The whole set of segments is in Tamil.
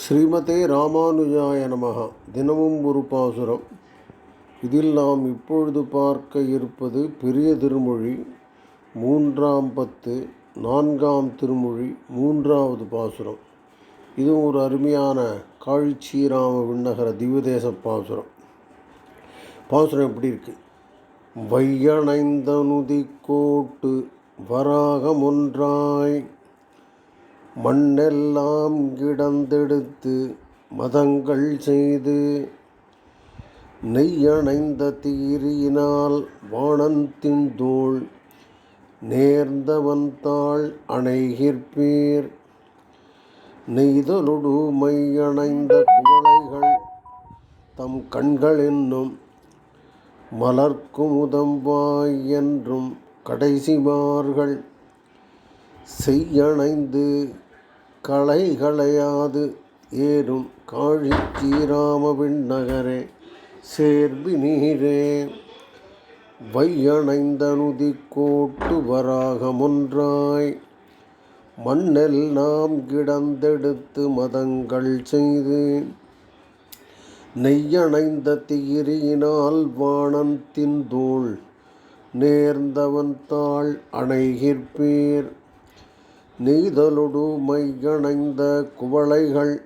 ஸ்ரீமதே ராமானுஜாய நமகா தினமும் ஒரு பாசுரம். இதில் நாம் இப்பொழுது பார்க்க இருப்பது பெரிய திருமொழி மூன்றாம் பத்து நான்காம் திருமொழி மூன்றாவது பாசுரம். இதுவும் ஒரு அருமையான காழ்ச்சிராம விண்ணகர திவ்யதேச பாசுரம். பாசுரம் எப்படி இருக்கு? வையணைந்தனுதி கோட்டு வராகமொன்றாய் மண்ணெல்லாம் கிடந்தெடுத்து மதங்கள் செய்து நெய்யணைந்த தீரியினால் வானந்தின் தோள் நேர்ந்தவன் தாள் அணைகிற்பீர். நெய்தலொடு மையணைந்த குவளைகள் தம் கண்கள் என்னும் மலர்க்குமுதம்பாய் என்றும் கடைசிமார்கள் செய்யணைந்து களை களையாது ஏறும் காழி சீராம நகரே சேர்பி நீரே. வையணைந்தனுதி கோட்டு வராகமொன்றாய் மண்ணில் நாம் கிடந்தெடுத்து மதங்கள் செய்து நெய்யணைந்த திகிரியினால் வானந்தின் தோள் நேர்ந்தவன் தாள் அணைகிற்பீர் நெய்தலொடு மையணைந்த குவளைகள்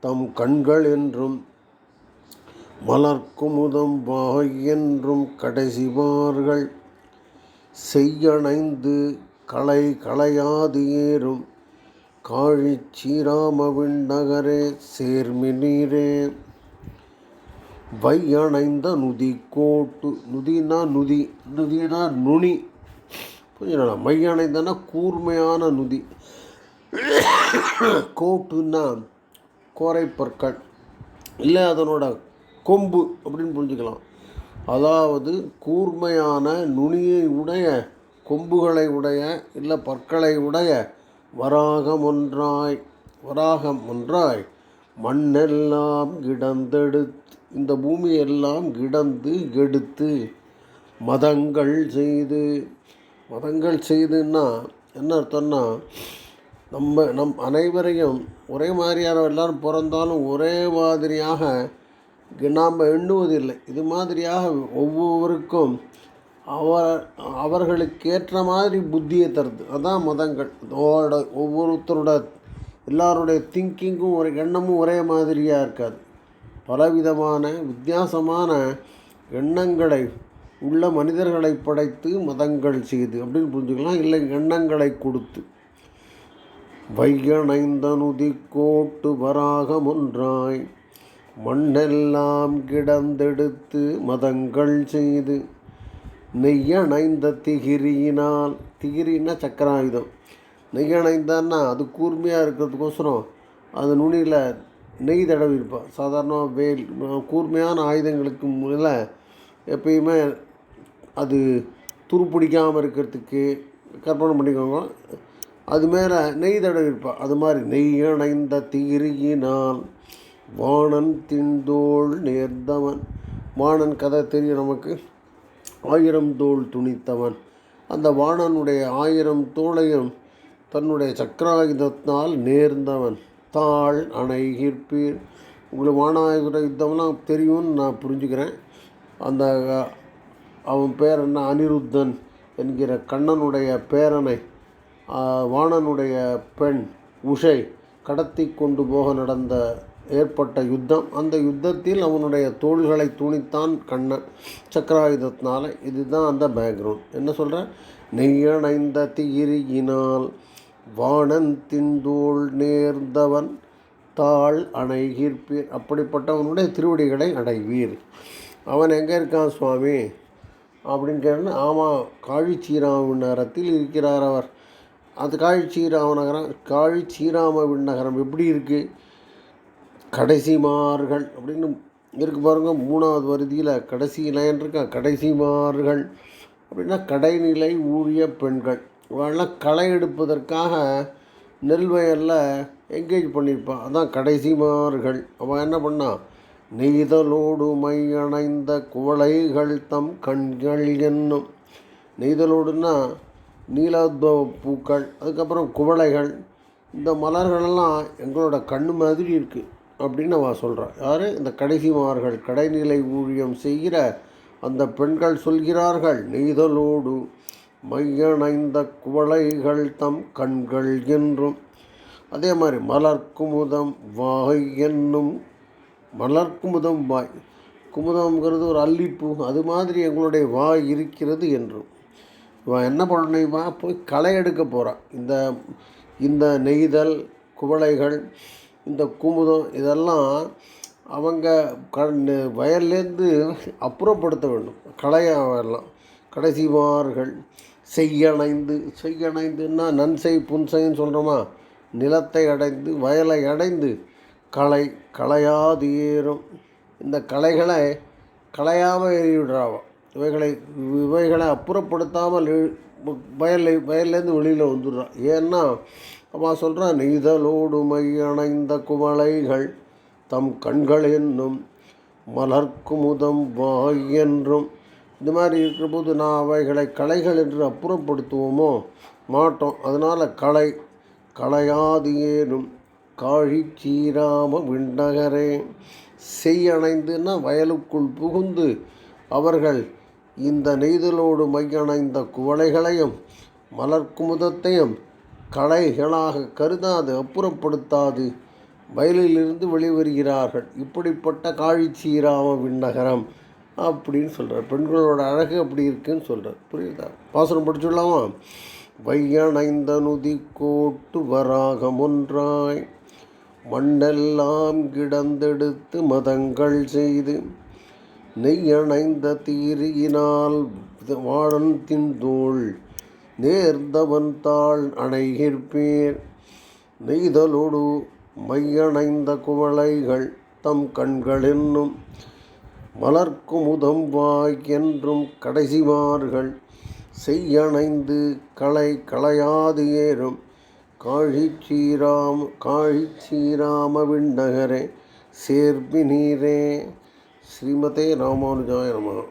தம் கண்கள் என்றும் மலர்க்குமுதம் வாய் என்றும் கடைசிவார்கள் செய்யணைந்து களை களையாது ஏறும். காழி சீராமவின் நகரே சேர்மி நீரே. வையணைந்த நுதி கோட்டு நுதினா நுதி நுதினா நுனி. கொஞ்சம் நல்லா மையானைந்தானா கூர்மையான நுதி. கோட்டுன்னா கோரைப்பற்கள். இல்லை அதனோட கொம்பு அப்படின்னு புரிஞ்சுக்கலாம். அதாவது கூர்மையான நுனியை உடைய கொம்புகளை உடைய இல்லை பற்களை உடைய வராகம் ஒன்றாய் வராகம் ஒன்றாய் மண்ணெல்லாம் கிடந்தெடுத்து இந்த பூமியெல்லாம் கிடந்து கெடுத்து மதங்கள் செய்து மதங்கள் செய்துன்னா என்ன அர்த்தம்னா நம்ம நம் அனைவரையும் ஒரே மாதிரியான எல்லாரும் பிறந்தாலும் ஒரே மாதிரியாக நாம் எண்ணுவதில்லை. இது மாதிரியாக ஒவ்வொருவருக்கும் அவர் அவர்களுக்கேற்ற மாதிரி புத்தியை தருது. அதான் மதங்கள். அதோட ஒவ்வொருத்தரோட எல்லாருடைய திங்கிங்கும் ஒரு எண்ணமும் ஒரே மாதிரியாக இருக்காது. பலவிதமான வித்தியாசமான எண்ணங்களை உள்ள மனிதர்களை படைத்து மதங்கள் செய்து அப்படின்னு புரிஞ்சுக்கலாம். இல்லை எண்ணங்களை கொடுத்து. வையணைந்தனுதி கோட்டு வராகமொன்றாய் மண்ணெல்லாம் கிடந்தெடுத்து மதங்கள் செய்து நெய்யணைந்த திகிரியினால் திகிரின்னா சக்கராயுதம். நெய்யணைந்தான்னா அது கூர்மையாக இருக்கிறதுக்கோசரம் அது நுனியில் நெய் தடவி இருப்பான் சாதாரண வேல் கூர்மையான ஆயுதங்களுக்கு மேலே எப்பயுமே அது துருப்பிடிக்காமல் இருக்கிறதுக்கு கற்பனை பண்ணிக்கோங்க. அது மேலே நெய் தடவி இருப்பான் அது மாதிரி நெய் அணைந்த தீரியினால் வாணன் தின்தோள் நேர்ந்தவன். வாணன் கதை தெரியும் நமக்கு ஆயிரம் தோல் துணித்தவன். அந்த வாணனுடைய ஆயிரம் தோளையும் தன்னுடைய சக்கராயுதத்தினால் நேர்ந்தவன். தாள் அணைகிற்பீர் உங்களுக்கு வானாயுத யுத்தம்லாம் தெரியும்னு நான் புரிஞ்சுக்கிறேன். அந்த அவன் பேர் என்ன? அனிருத்தன் என்கிற கண்ணனுடைய பேரனை வாணனுடைய பெண் உஷை கடத்தி கொண்டு போக நடந்த ஏற்பட்ட யுத்தம். அந்த யுத்தத்தில் அவனுடைய தோள்களை துணித்தான் கண்ணன் சக்கராயுதத்தினால. இதுதான் அந்த பேக்ரவுண்ட் என்ன சொல்கிற நெய்யணைந்த திகிரியினால் வாணன் தின்தோள் நேர்ந்தவன் தாள் அணைகிற்பீர் அப்படிப்பட்டவனுடைய திருவடிகளை அடைவீர். அவன் எங்கே இருக்கான் சுவாமி? அப்படின்னு கேட்டால் ஆமாம் காழிச்சீராம விண்ணகரத்தில் இருக்கிறார் அவர். அந்த காழிச்சீராம நகரம் காழிச்சீராம விண்ணகரம் எப்படி இருக்குது கடைசி மார்கள் அப்படின்னு இருக்கு பாருங்க மூணாவது வருதியில் கடைசி லைன் இருக்கா? கடைசிமார்கள் அப்படின்னா கடைநிலை ஊழிய பெண்கள். இவெல்லாம் களை எடுப்பதற்காக நெல் வயலில் என்கேஜ் பண்ணியிருப்பான் அதான் கடைசிமார்கள் அவன் என்ன பண்ணான் நெய்தலோடு மையணைந்த குவளைகள் தம் கண்கள் என்னும். நெய்தலோடுன்னா நீலோத்பவ பூக்கள் அதுக்கப்புறம் குவளைகள். இந்த மலர்களெல்லாம் எங்களோட கண்ணு மாதிரி இருக்குது அப்படின்னு நான் சொல்கிறான் யார்? இந்த கடைசிமார்கள் கடைநிலை ஊழியம் செய்கிற அந்த பெண்கள் சொல்கிறார்கள் நெய்தலோடு மையணைந்த குவளைகள் தம் கண்கள் என்றும். அதே மாதிரி மலர் குமுதம் வாய் என்னும் மலர் குமுதம் வாய் குமுதம்ங்கிறது ஒரு அல்லிப்பூ. அது மாதிரி எங்களுடைய வாய் இருக்கிறது என்றும். இவன் என்ன பண்ணணுமா போய் களை எடுக்க போகிறான் இந்த இந்த நெய்தல் குவளைகள் இந்த குமுதம் இதெல்லாம் அவங்க கண் வயல்லேருந்து அப்புறப்படுத்த வேண்டும். களையெல்லாம் கடைசிவார்கள் செய்யணைந்து செய்யணைந்துன்னா நன்செய் புன்சைன்னு சொல்கிறோமா நிலத்தை அடைந்து வயலை அடைந்து கலை களையாது ஏறும் இந்த கலைகளை களையாமல் எறிவிடுறாவோ இவைகளை இவைகளை அப்புறப்படுத்தாமல் வயலை வயல்லேருந்து வெளியில் வந்துடுறான் ஏன்னா அவன் சொல்கிறான் நெய்தலோடு மையணைந்த குவளைகள் தம் கண்கள் என்னும் மலர்க்குமுதம் வாய் என்றும். இந்த மாதிரி இருக்கிறபோது நான் அவைகளை கலைகள் என்று அப்புறப்படுத்துவோமோ? மாட்டோம். அதனால் களை களையாது காழி சீராம விண்ணகரே. செய்யணைந்துன்னா வயலுக்குள் புகுந்து அவர்கள் இந்த நெய்தலோடு மையணைந்த குவளைகளையும் மலர் குமுதத்தையும் களைகளாக கருதாது அப்புறப்படுத்தாது. வயலிலிருந்து வெளிவருகிறார்கள். இப்படிப்பட்ட காழிச்சீராம விண்ணகரம் அப்படின்னு சொல்கிறார் பெண்களோட அழகு அப்படி இருக்குன்னு சொல்கிறார் புரியுதா? பாசனம் படிச்சுடலாமா? வையணைந்த நுதி கோட்டு வராகமொன்றாய் மண்ணெல்லாம் கிடந்தெடுத்து மதங்கள் செய்து நெய்யணைந்த தீரியினால் வாழன் தின்தோள் நேர்ந்தவன் தாள் அணைகிற்பேர். நெய்தலோடு மையணைந்த குவளைகள் தம் கண்கள் என்னும் வாய் என்றும் கடைசிவார்கள் செய்யணைந்து களை களையாது ஏறும். காழிச்சீராம் காழிச்சீராம விண்ணகரே சேர்பி நீரே ஸ்ரீமதே ராமானுஜாய நமகா